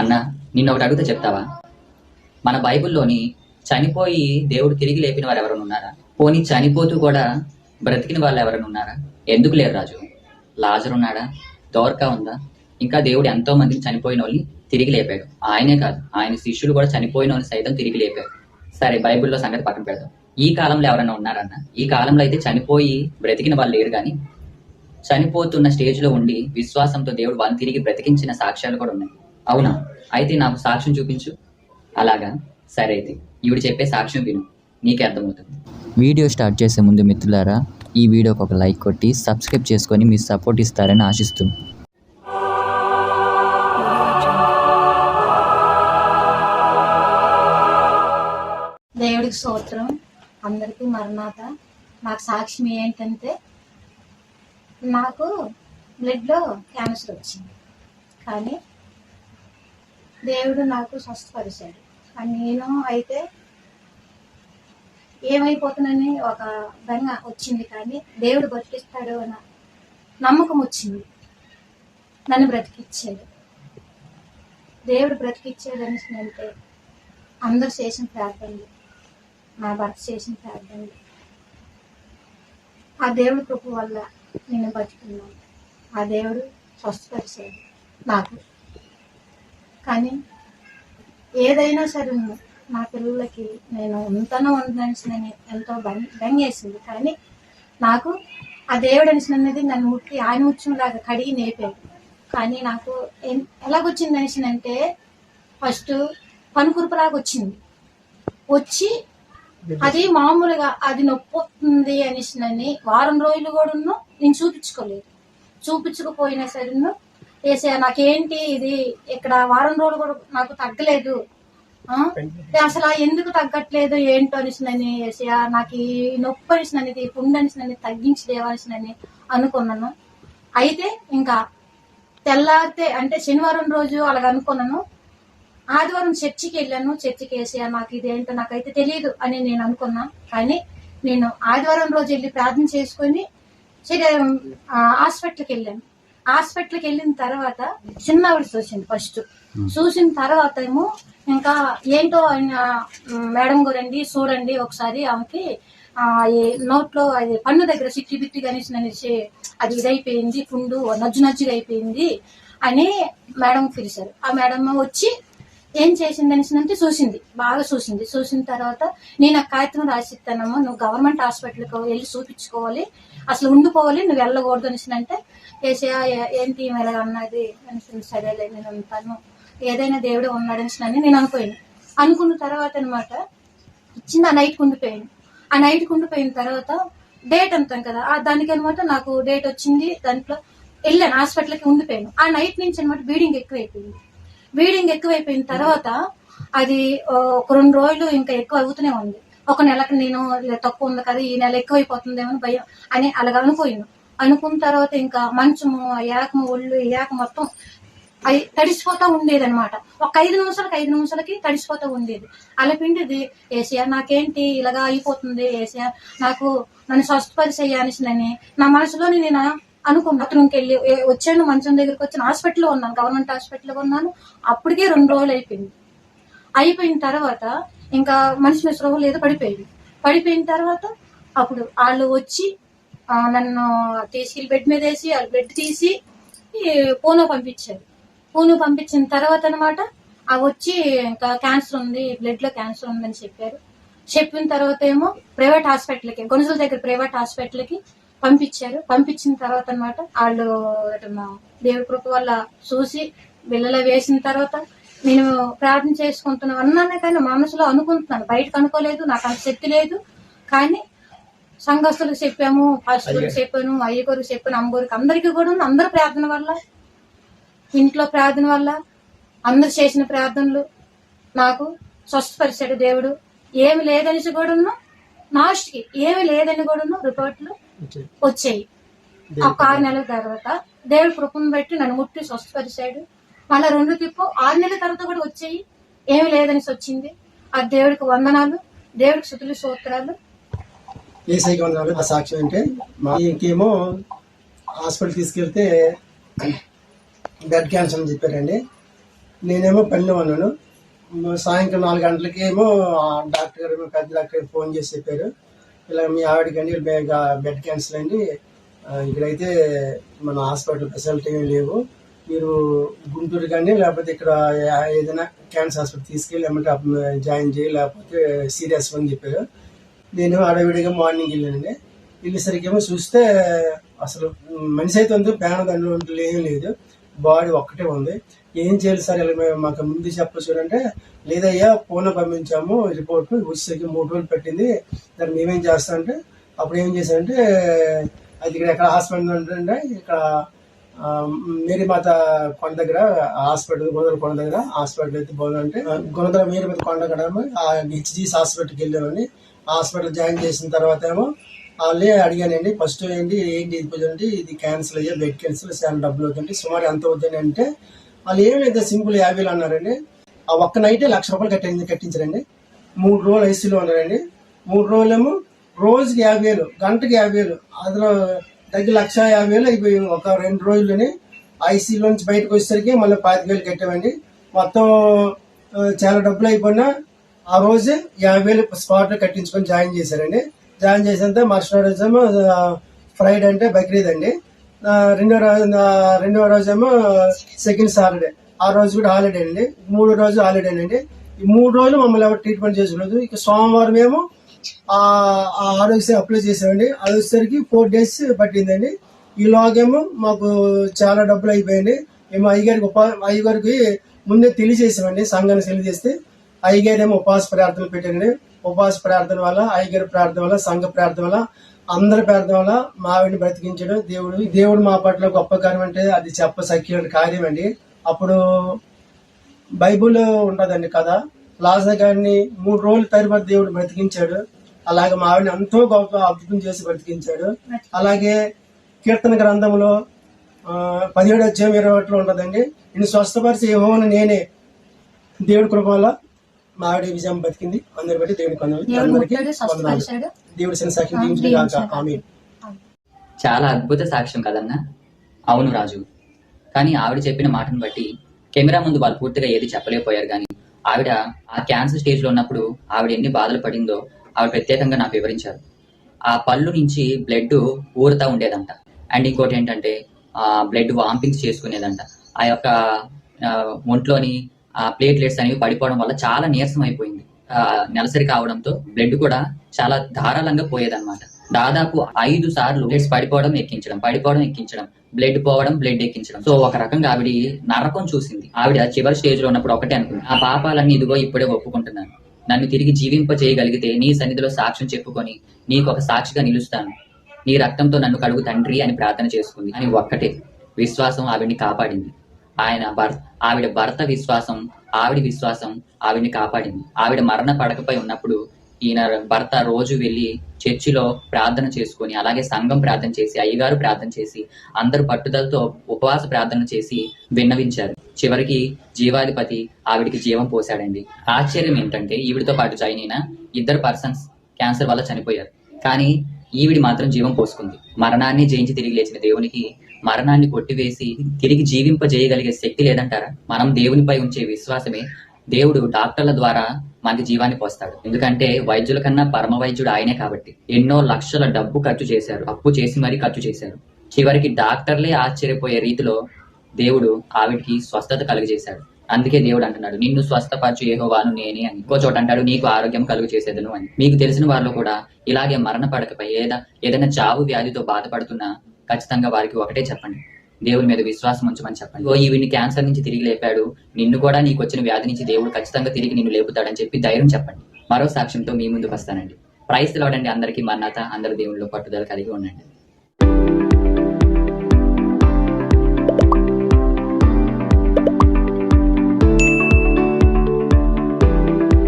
అన్న నిన్న ఒకటి అడిగితే చెప్తావా? మన బైబిల్లోని చనిపోయి దేవుడు తిరిగి లేపిన వారు ఎవరైనా ఉన్నారా? పోనీ చనిపోతూ కూడా బ్రతికిన వాళ్ళు ఎవరైనా ఉన్నారా? ఎందుకు లేరు రాజు? లాజర్ ఉన్నాడా? దోర్కా ఉందా? ఇంకా దేవుడు ఎంతో మందిని చనిపోయిన వాళ్ళని తిరిగి లేపాడు. ఆయనే కాదు ఆయన శిష్యుడు కూడా చనిపోయిన వాళ్ళు సైతం తిరిగి లేపాడు సరే బైబిల్లో సంగతి పక్కన పెడదాం. ఈ కాలంలో ఎవరైనా ఉన్నారన్న ఈ కాలంలో అయితే చనిపోయి బ్రతికిన వాళ్ళు లేరు కానీ చనిపోతున్న స్టేజ్లో ఉండి విశ్వాసంతో దేవుడు వాళ్ళని తిరిగి బ్రతికించిన సాక్ష్యాలు కూడా ఉన్నాయి. అవునా? అయితే నాకు సాక్ష్యం చూపించు. అలాగా? సరే అయితే ఈవిడ చెప్పే సాక్ష్యం విను. నీకే అర్థమవుతుంది. వీడియో స్టార్ట్ చేసే ముందు మిత్రులారా ఈ వీడియోకి ఒక లైక్ కొట్టి సబ్స్క్రైబ్ చేసుకొని మీ సపోర్ట్ ఇస్తారని ఆశిస్తున్నాను దేవుడికి స్తోత్రం. అందరికీ మరణాత. నాకు సాక్ష్యం ఏంటంటే నాకు బ్లడ్లో క్యాన్సర్ వచ్చింది. కానీ దేవుడు నాకు స్వస్థపరిచాడు. కానీ నేను అయితే ఏమైపోతున్నానని ఒక బెంగ వచ్చింది కానీ దేవుడు బ్రతికిస్తాడు అన్న నమ్మకం వచ్చింది. నన్ను బ్రతికిచ్చాడు. దేవుడు బ్రతికిచ్చాడు అంటే అందరు చేసిన ప్రార్థనలు నా భర్త చేసిన ప్రార్థనలు. ఆ దేవుడి కృప వల్ల నేను బతుకున్నాను. ఆ దేవుడు స్వస్థపరిచాడు నాకు. కానీ ఏదైనా సరే నా పిల్లలకి నేను ఎంతనో ఉందని ఎంతో బెంగ కానీ నాకు ఆ దేవుడు అనేది నన్ను ముట్టి ఆయన ముచ్చంలాగా కడిగి నేపాడు. కానీ నాకు ఎలాగొచ్చింది ఎలాగొచ్చింది అనేసినంటే ఫస్ట్ పనుకురుపులాగా వచ్చింది వచ్చి అది మామూలుగా అది నొప్పి వస్తుంది అనేసినని వారం రోజులు కూడా నేను చూపించుకోలేదు చూపించకపోయినా సరే వేసా నాకేంటి ఇది? ఇక్కడ వారం రోజులు కూడా నాకు తగ్గలేదు. అసలు ఎందుకు తగ్గట్లేదు ఏంటో అనిసినని వేసా నాకు ఈ నొప్పి అనేసినది పుండు అనిసినని తగ్గించి దేవాల్సినని అనుకున్నాను. అయితే ఇంకా తెల్లారితే అంటే శనివారం రోజు అలాగ అనుకున్నాను. ఆదివారం చర్చికి వెళ్ళాను. చర్చికి వేసా నాకు ఇదేంటో నాకైతే తెలియదు అని నేను అనుకున్నా. కానీ నేను ఆదివారం రోజు వెళ్ళి ప్రార్థన చేసుకొని సరే హాస్పిటల్కి వెళ్ళాను. హాస్పిటల్కి వెళ్ళిన తర్వాత చిన్నవిడ చూసింది ఫస్ట్. చూసిన తర్వాత ఏమో ఇంకా ఏంటో ఆయన మేడం గారండి చూడండి ఒకసారి ఆమెకి నోట్లో అది పన్ను దగ్గర సిట్టి బిట్టి కనేసి అనేసి అది ఇదైపోయింది పుండు నజ్జు నజ్జుగా అయిపోయింది అని మేడం పిలిచారు. ఆ మేడం వచ్చి ఏం చేసింది అనేసి చూసింది బాగా చూసింది. చూసిన తర్వాత నేను ఆ కాగితం రాసిస్తానమ్మా నువ్వు గవర్నమెంట్ హాస్పిటల్కి వెళ్ళి చూపించుకోవాలి అసలు ఉండిపోవాలి నువ్వు వెళ్ళకూడదు అనేసి అంటే ఏసయా ఏంటి ఇలా అన్నది అనేసి సరేలే నేను ఉంటాను. ఏదైనా దేవుడే ఉన్నాడు అని నేను అనుకోయాను అనుకున్న తర్వాత అనమాట ఇచ్చింది ఆ నైట్ ఉండిపోయాను. ఆ నైట్ ఉండిపోయిన తర్వాత డేట్ అంటాం కదా ఆ దానికి అనమాట నాకు డేట్ వచ్చింది దాంట్లో వెళ్ళాను హాస్పిటల్కి ఉండిపోయాను. ఆ నైట్ నుంచి అనమాట బీడింగ్ ఎక్కువైపోయింది. బ్లీడింగ్ ఎక్కువైపోయిన తర్వాత అది ఒక రెండు రోజులు ఇంకా ఎక్కువ అవుతూనే ఉంది. ఒక నెలకు నేను తక్కువ ఉంది కదా ఈ నెల ఎక్కువైపోతుందేమో అని భయం. అని అలాగ అనుకోయాను అనుకున్న తర్వాత ఇంకా మంచము ఏకము ఒళ్ళు ఈ ఏక మొత్తం అవి తడిసిపోతా ఉండేది అనమాట ఒక ఐదు నిమిషాలకి ఐదు నిమిషాలకి తడిసిపోతా ఉండేది. అలా పిండిది ఏసియా నాకేంటి ఇలాగా అయిపోతుంది? ఏసియా నాకు నన్ను స్వస్థపరిచేయాల్సిందని నా మనసులోని నేను అనుకున్నా బాత్రూమ్కి వెళ్ళి వచ్చాను మంచం దగ్గరికి వచ్చాను హాస్పిటల్లో ఉన్నాను గవర్నమెంట్ హాస్పిటల్లో ఉన్నాను. అప్పటికే రెండు రోజులు అయిపోయింది. అయిపోయిన తర్వాత ఇంకా మనిషి మీద స్పృహ లేదు పడిపోయింది. పడిపోయిన తర్వాత అప్పుడు వాళ్ళు వచ్చి నన్ను తీసుకెళ్ళి బెడ్ మీద వేసి వాళ్ళు బెడ్ తీసి పూను పంపించారు. పూను పంపించిన తర్వాత అనమాట అవి వచ్చి ఇంకా క్యాన్సర్ ఉంది బ్లడ్లో క్యాన్సర్ ఉందని చెప్పారు. చెప్పిన తర్వాత ఏమో ప్రైవేట్ హాస్పిటల్కి గొనుసుల దగ్గర ప్రైవేట్ హాస్పిటల్కి పంపించారు. పంపించిన తర్వాత అనమాట వాళ్ళు దేవుడి కృప వల్ల చూసి బిళ్ళలో వేసిన తర్వాత నేను ప్రార్థన చేసుకుంటున్నాను అన్నానే కానీ మనసులో అనుకుంటున్నాను. బయటకు అనుకోలేదు నాకు అంత శక్తి లేదు. కానీ సంఘస్థులకు చెప్పాము పాస్టర్లకు చెప్పాను అయ్యగారికి చెప్పాను అమ్మగారికి అందరికీ కూడా అందరి ప్రార్థన వల్ల ఇంట్లో ప్రార్థన వల్ల అందరు చేసిన ప్రార్థనలు నాకు స్వస్థపరిచాడు దేవుడు. ఏమి లేదనేసి కూడా లాస్ట్కి ఏమి లేదని కూడా రిపోర్ట్లు వచ్చాయి. ఒక ఆరు నెలల తర్వాత దేవుడు కృపను బట్టి నన్ను ముట్టి స్వస్థపరిచాడు. మళ్ళీ రెండు తిప్పు ఆరు నెలల తర్వాత కూడా వచ్చాయి. ఏమి లేదనేసి వచ్చింది. ఆ దేవుడికి వందనాలు దేవుడికి శుతులు సూత్రాలు ఏసైకి వందనాలు ఆ సాక్ష్యం అంటే మా ఇంకేమో హాస్పిటల్ తీసుకెళ్తే బ్లడ్ క్యాన్సర్ అని చెప్పారండి. నేనేమో పనిలో ఉన్నాను సాయంత్రం నాలుగు గంటలకి ఏమో డాక్టర్ గారు ఏమో పెద్ద డాక్టర్ గారు ఫోన్ చేసి చెప్పారు. ఇలా మీ ఆవిడకండి బెడ్ బెడ్ క్యాన్సిల్ అండి. ఇక్కడైతే మన హాస్పిటల్ ఫెసిలిటీ ఏమీ లేవు. మీరు గుంటూరు కానీ లేకపోతే ఇక్కడ ఏదైనా క్యాన్సర్ హాస్పిటల్ తీసుకెళ్ళి లేకపోతే జాయిన్ చేయి లేకపోతే సీరియస్ అని చెప్పారు. నేను అడవిడిగా మార్నింగ్ వెళ్ళానండి. వెళ్ళేసరికి ఏమో చూస్తే అసలు మనిషి అయితే ఉంది ప్రాణ దండలు ఏం లేదు. బాడీ ఒక్కటే ఉంది. ఏం చేయాలి సార్? ఇలా మేము మాకు ముందు చెప్పచ్చు అంటే లేదయ్యా ఫోన్ పంపించాము రిపోర్ట్ వచ్చేసరికి మూడు రోజులు పెట్టింది. దాన్ని మేమేం చేస్తామంటే అప్పుడు ఏం చేశామంటే అది ఇక్కడ ఎక్కడ హాస్పిటల్ ఉంటుంటే ఇక్కడ మేరీమాత కొండ దగ్గర హాస్పిటల్ గోదావరి కొండ దగ్గర హాస్పిటల్ అయితే బాగుందంటే గోదావరి మేరీమాత కొండ దగ్గర ఆ హెచ్జీస్ హాస్పిటల్కి వెళ్ళామని హాస్పిటల్ జాయిన్ చేసిన తర్వాత ఏమో వాళ్ళే అడిగానండి ఫస్ట్ ఏంటి ఏంటి ఇది అంటే ఇది క్యాన్సిల్ అయ్యా బెడ్ క్యాన్సిల్ చాలా డబ్బులు అవుతుంది సుమారు ఎంత అవుతుంది అంటే వాళ్ళు ఏమైతే సింపుల్ యాభై వేలు అన్నారండి. ఆ ఒక్క నైటే లక్ష రూపాయలు కట్టింది కట్టించారండి. మూడు రోజులు ఐసీలో ఉన్నారండి. మూడు రోజులేమో రోజుకి యాభై వేలు గంటకి యాభై వేలు అందులో దగ్గర లక్ష యాభై వేలు అయిపోయి ఒక రెండు రోజుల్లోనే ఐసీలో నుంచి బయటకు వచ్చేసరికి మళ్ళీ పాతిక వేలు కట్టామండి. మొత్తం చాలా డబ్బులు అయిపోయినా ఆ రోజు యాభై వేలు స్పాట్లో కట్టించుకొని జాయిన్ చేశారండి. జాయిన్ చేసినంత మరుసటి రోజేమో ఏమో ఫ్రైడే అంటే బక్రీద్ అండి రెండో రోజు రెండవ రెండో రోజు ఏమో సెకండ్ సాటర్డే. ఆ రోజు కూడా హాలిడే అండి మూడో రోజు హాలిడే అండి ఈ మూడు రోజులు మమ్మల్ని ఎవరు ట్రీట్మెంట్ చేసుకోలేదు ఇక సోమవారం ఏమో ఆరోగ్యశ్రీ అప్లై చేసామండి ఆరోగ్యశ్రీకి ఫోర్ డేస్ పట్టిందండి. ఈ లాగేమో మాకు చాలా డబ్బులు అయిపోయింది మేము అయ్యగారికి ఉపా అయ్యగారికి ముందే తెలియజేసామండి సంఘాన్ని తెలియజేస్తే. అయ్యగారేమో ఉపవాస ప్రార్థనలు పెట్టారండి. ఉపవాస ప్రార్థన వల్ల అయ్యగారి ప్రార్థన వల్ల సంఘ ప్రార్థన వల్ల అందరి ప్రార్థన వల్ల మా ఆవిడని దేవుడు దేవుడు మా పట్ల గొప్ప కార్యం అంటే అది చెప్ప సఖ్యమైన కార్యం అండి. అప్పుడు బైబుల్ ఉంటుందండి కదా లాజా గారిని మూడు రోజుల తర్వాత దేవుడు బ్రతికించాడు. అలాగే మా ఆవిడని ఎంతో గొప్ప అద్భుతం చేసి బ్రతికించాడు. అలాగే కీర్తన గ్రంథంలో పదిహేడు అధ్యాయం ఇరవై ఒకటిలో ఉంటదండి. నేను స్వస్థపరిచి ఏమోని నేనే. దేవుడి కృప వల్ల మా ఆవిడ విజయం బతికింది అందరి బట్టి దేవుడి కొందరు దేవుడు అందరికీ దేవుడి చిన్న సాక్షి దీవించిన గాక. ఆమె చాలా అద్భుత సాక్ష్యం కదన్నా. అవును రాజు. కానీ ఆవిడ చెప్పిన మాటను బట్టి కెమెరా ముందు వాళ్ళు పూర్తిగా ఏది చెప్పలేకపోయారు కానీ ఆవిడ ఆ క్యాన్సర్ స్టేజ్లో ఉన్నప్పుడు ఆవిడ ఎన్ని బాధలు పడిందో ఆవిడ ప్రత్యేకంగా నాకు వివరించారు. ఆ పళ్ళు నుంచి బ్లడ్ ఊరుతా ఉండేదంట. అండ్ ఇంకోటి ఏంటంటే ఆ బ్లడ్ వాంపింగ్స్ చేసుకునేదంట. ఆ యొక్క ఒంట్లోని ఆ ప్లేట్లెట్స్ అనేవి పడిపోవడం వల్ల చాలా నీరసం అయిపోయింది. నెలసరి కావడంతో బ్లడ్ కూడా చాలా ధారాళంగా పోయేదన్నమాట. దాదాపు ఐదు సార్లు బ్లడ్స్ పడిపోవడం ఎక్కించడం పడిపోవడం ఎక్కించడం బ్లడ్ పోవడం బ్లడ్ ఎక్కించడం. సో ఒక రకంగా ఆవిడ నరకం చూసింది. ఆవిడ చివరి స్టేజ్లో ఉన్నప్పుడు ఒకటే అనుకుంది ఆ పాపాలన్నీ ఇదిగో ఇప్పుడే ఒప్పుకుంటున్నాను. నన్ను తిరిగి జీవింప చేయగలిగితే నీ సన్నిధిలో సాక్ష్యం చెప్పుకొని నీకు ఒక సాక్షిగా నిలుస్తాను. నీ రక్తంతో నన్ను కడుగు తండ్రి అని ప్రార్థన చేసుకుంది. అని ఒక్కటే విశ్వాసం ఆవిడ్ని కాపాడింది. ఆయన భర్త ఆవిడ భర్త విశ్వాసం ఆవిడ విశ్వాసం ఆవిడ్ని కాపాడింది. ఆవిడ మరణ పడకపై ఉన్నప్పుడు ఈయన భర్త రోజు వెళ్ళి చర్చిలో ప్రార్థన చేసుకొని అలాగే సంఘం ప్రార్థన చేసి అయ్యగారు ప్రార్థన చేసి అందరూ పట్టుదలతో ఉపవాస ప్రార్థన చేసి విన్నవించారు. చివరికి జీవాధిపతి ఆవిడికి జీవం పోశాడండి. ఆశ్చర్యం ఏంటంటే ఈవిడితో పాటు జాయిన్ అయిన ఇద్దరు పర్సన్స్ క్యాన్సర్ వల్ల చనిపోయారు. కానీ ఈవిడి మాత్రం జీవం పోసుకుంది. మరణాన్ని జయించి తిరిగి లేచిన దేవునికి మరణాన్ని కొట్టివేసి తిరిగి జీవింపజేయగలిగే శక్తి లేదంటారా? మనం దేవునిపై ఉంచే విశ్వాసమే. దేవుడు డాక్టర్ల ద్వారా మనకి జీవాన్ని పోస్తాడు. ఎందుకంటే వైద్యుల కన్నా పరమ వైద్యుడు ఆయనే కాబట్టి. ఎన్నో లక్షల డబ్బు ఖర్చు చేశారు. అప్పు చేసి మరీ ఖర్చు చేశారు. చివరికి డాక్టర్లే ఆశ్చర్యపోయే రీతిలో దేవుడు ఆవిడికి స్వస్థత కలుగజేశాడు. అందుకే దేవుడు అంటున్నాడు నిన్ను స్వస్థపరచు ఏహోవాను నేనే అని. ఇంకో చోట అంటాడు నీకు ఆరోగ్యం కలుగు చేసేదను అని. మీకు తెలిసిన వారిలో కూడా ఇలాగే మరణ పడకపై ఏదా ఏదైనా చావు వ్యాధితో బాధపడుతున్నా ఖచ్చితంగా వారికి ఒకటే చెప్పండి. దేవుని మీద విశ్వాసం ఉంచమని చెప్పండి. ఓ ఈవిని క్యాన్సర్ నుంచి తిరిగి లేపాడు. నిన్ను కూడా నీకు వచ్చిన వ్యాధి నుంచి దేవుడు ఖచ్చితంగా తిరిగి నిన్ను లేపుతాడని చెప్పి ధైర్యం చెప్పండి. మరో సాక్ష్యంతో మీ ముందుకు వస్తానండి. ప్రైస్ తెలవడండి అందరికీ మన్నత అందరు దేవుళ్ళు పట్టుదల కలిగి ఉండండి.